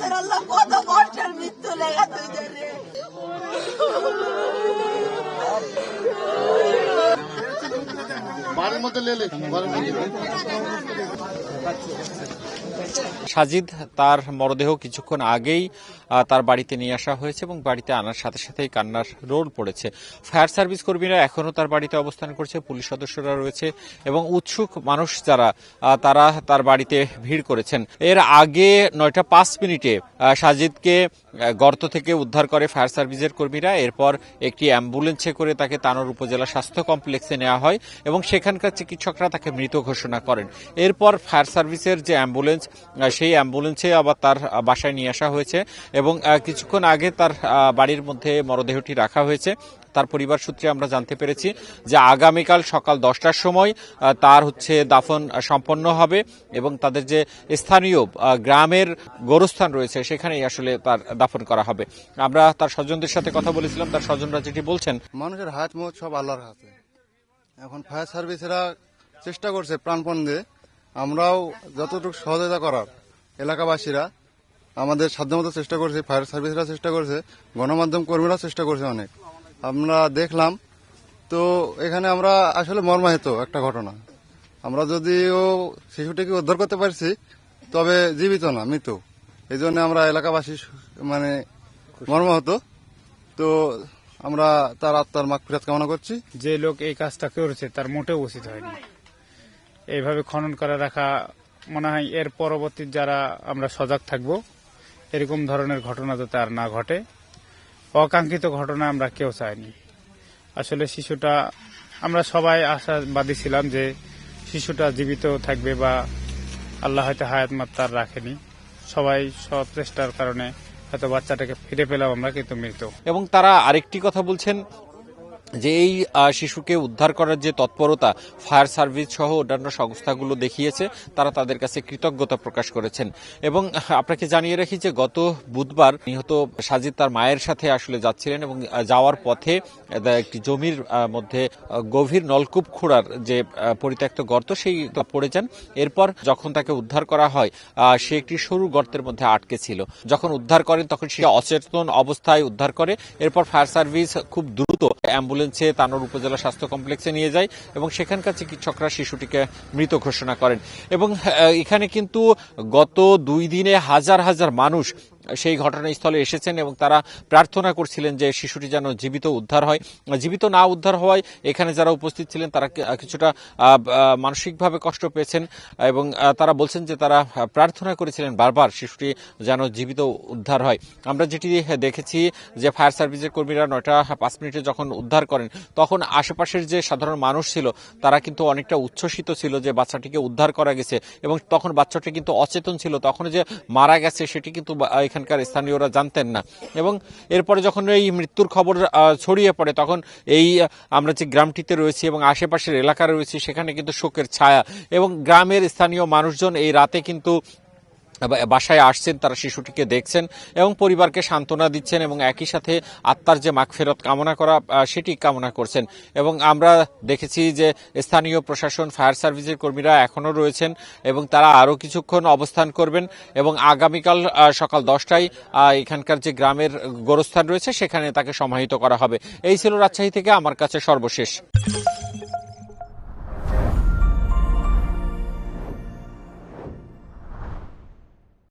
আমাদের আল্লাহ সাজিদ, তার মরদেহ কিছুক্ষণ আগেই তার বাড়িতে নিয়ে আসা হয়েছে এবং বাড়িতে আনার সাথে সাথেই কান্নার রোল পড়েছে। ফায়ার সার্ভিস কর্মীরা এখনও তার বাড়িতে অবস্থান করছে, পুলিশ সদস্যরা রয়েছে এবং উৎসুক মানুষ যারা তারা তার বাড়িতে ভিড় করেছেন। এর আগে নয়টা পাঁচ মিনিটে সাজিদকে গর্ত থেকে উদ্ধার করে ফায়ার সার্ভিসের কর্মীরা, এরপর একটি অ্যাম্বুলেন্সে করে তাকে তানোর উপজেলা স্বাস্থ্য কমপ্লেক্সে নেওয়া হয় এবং সেখানকার চিকিৎসকরা তাকে মৃত ঘোষণা করেন। এরপর ফায়ার সার্ভিসের যে অ্যাম্বুলেন্স সেই অ্যাম্বুলেন্সে আবার তার বাসায় নিয়ে আসা হয়েছে এবং কিছুক্ষণ আগে তার বাড়ির মধ্যে মরদেহটি রাখা হয়েছে। তার পরিবার সূত্রে আমরা জানতে পেরেছি যে আগামীকাল সকাল দশটার সময় তার হচ্ছে দাফন সম্পন্ন হবে এবং তাদের যে স্থানীয় গ্রামের গোরস্থান রয়েছে সেখানেই আসলে তার দাফন করা হবে। আমরা তার স্বজনদের সাথে কথা বলেছিলাম। তার স্বজনরা যেটি বলছেন, মানুষের হাত মুখ সব আল্লাহর হাতে। এখন ফায়ার সার্ভিসেরা চেষ্টা করছে প্রাণপণ দিয়ে। আমরাও যতটুকু সহযোগিতা করার, এলাকাবাসীরা আমাদের সাধ্যমতো চেষ্টা করছে, ফায়ার সার্ভিসরা চেষ্টা করছে, গণমাধ্যম কর্মীরা চেষ্টা করছে অনেক। আমরা দেখলাম, তো এখানে আমরা আসলে মর্মাহিত একটা ঘটনা। আমরা যদিও শিশুটিকে উদ্ধার করতে পারছি, তবে জীবিত না, মৃত। এই জন্য আমরা এলাকাবাসী মানে মর্মাহত। তো আমরা তার আত্মার মাগফিরাত কামনা করছি। যে লোক এই কাজটা করেছে তার মোটেও উচিত হয়নি। এইভাবে খনন করে রাখা মনে হয় এর পরবর্তী যারা আমরা সজাগ থাকব, এরকম ধরনের ঘটনা যাতে আর না ঘটে। অকাঙ্ক্ষিত ঘটনা আমরা কেউ চাইনি। আসলে শিশুটা, আমরা সবাই আশাবাদী ছিলাম যে শিশুটা জীবিত থাকবে বা আল্লাহ হয়তো হায়াত মাত্রার রাখেনি। সবাই সব চেষ্টার কারণে হয়তো বাচ্চাটাকে ফিরে পেলাম আমরা কিন্তু মৃত। এবং তারা আরেকটি কথা বলছেন যে এই শিশুকে উদ্ধার করার যে তৎপরতা ফায়ার সার্ভিস সহ অন্যান্য সংস্থাগুলো দেখিয়েছে, তারা তাদের কাছে কৃতজ্ঞতা প্রকাশ করেছেন। এবং আপনাকে জানিয়ে রাখি যে গত বুধবার নিহত সাজিদ তার মায়ের সাথে আসলে যাচ্ছিলেন এবং যাওয়ার পথে একটি জমির মধ্যে গভীর নলকূপ খোঁড়ার যে পরিত্যক্ত গর্ত, সেই পড়ে যান। এরপর যখন তাকে উদ্ধার করা হয় সে একটি সরু গর্তের মধ্যে আটকে ছিল। যখন উদ্ধার করেন, তখন সে অচেতন অবস্থায় উদ্ধার করে। এরপর ফায়ার সার্ভিস খুব দ্রুত অ্যাম্বুলেন্সে তানোর উপজেলা স্বাস্থ্য কমপ্লেক্সে নিয়ে যায় এবং সেখানকার চিকিৎসকরা শিশুটিকে মৃত ঘোষণা করেন। এবং এখানে কিন্তু গত দুই দিনে হাজার হাজার মানুষ সেই ঘটনাস্থলে এসেছেন এবং তারা প্রার্থনা করছিলেন যে শিশুটি যেন জীবিত উদ্ধার হয়। জীবিত না উদ্ধার হওয়ায় এখানে যারা উপস্থিত ছিলেন, তারা কিছুটা মানসিকভাবে কষ্ট পেয়েছেন এবং তারা বলছেন যে তারা প্রার্থনা করেছিলেন বারবার শিশুটি যেন জীবিত উদ্ধার হয়। আমরা যেটি দেখেছি যে ফায়ার সার্ভিসের কর্মীরা নয়টা, পাঁচ মিনিটে যখন উদ্ধার করেন, তখন আশেপাশের যে সাধারণ মানুষ ছিল, তারা কিন্তু অনেকটা উচ্ছ্বসিত ছিল যে বাচ্চাটিকে উদ্ধার করা গেছে এবং তখন বাচ্চাটি কিন্তু অচেতন ছিল। তখন যে মারা গেছে, সেটি কিন্তু এখানকার স্থানীয়রা জানতেন না। এবং এরপরে যখন এই মৃত্যুর খবর ছড়িয়ে পড়ে, তখন এই আমরা যে গ্রামটিতে রয়েছি এবং আশেপাশের এলাকা রয়েছি, সেখানে কিন্তু শোকের ছায়া। এবং গ্রামের স্থানীয় মানুষজন এই রাতে কিন্তু বাসায় আসছেন, তারা শিশুটিকে দেখছেন এবং পরিবারকে সান্ত্বনা দিচ্ছেন এবং একই সাথে আত্মার যে মাগফেরত কামনা করা সেটি কামনা করছেন। এবং আমরা দেখেছি যে স্থানীয় প্রশাসন, ফায়ার সার্ভিসের কর্মীরা এখনও রয়েছেন এবং তারা আরও কিছুক্ষণ অবস্থান করবেন এবং আগামীকাল সকাল দশটায় এখানকার যে গ্রামের গোরস্থান রয়েছে, সেখানে তাকে সমাহিত করা হবে। এই ছিল রাজশাহী থেকে, আমার কাছে সর্বশেষ।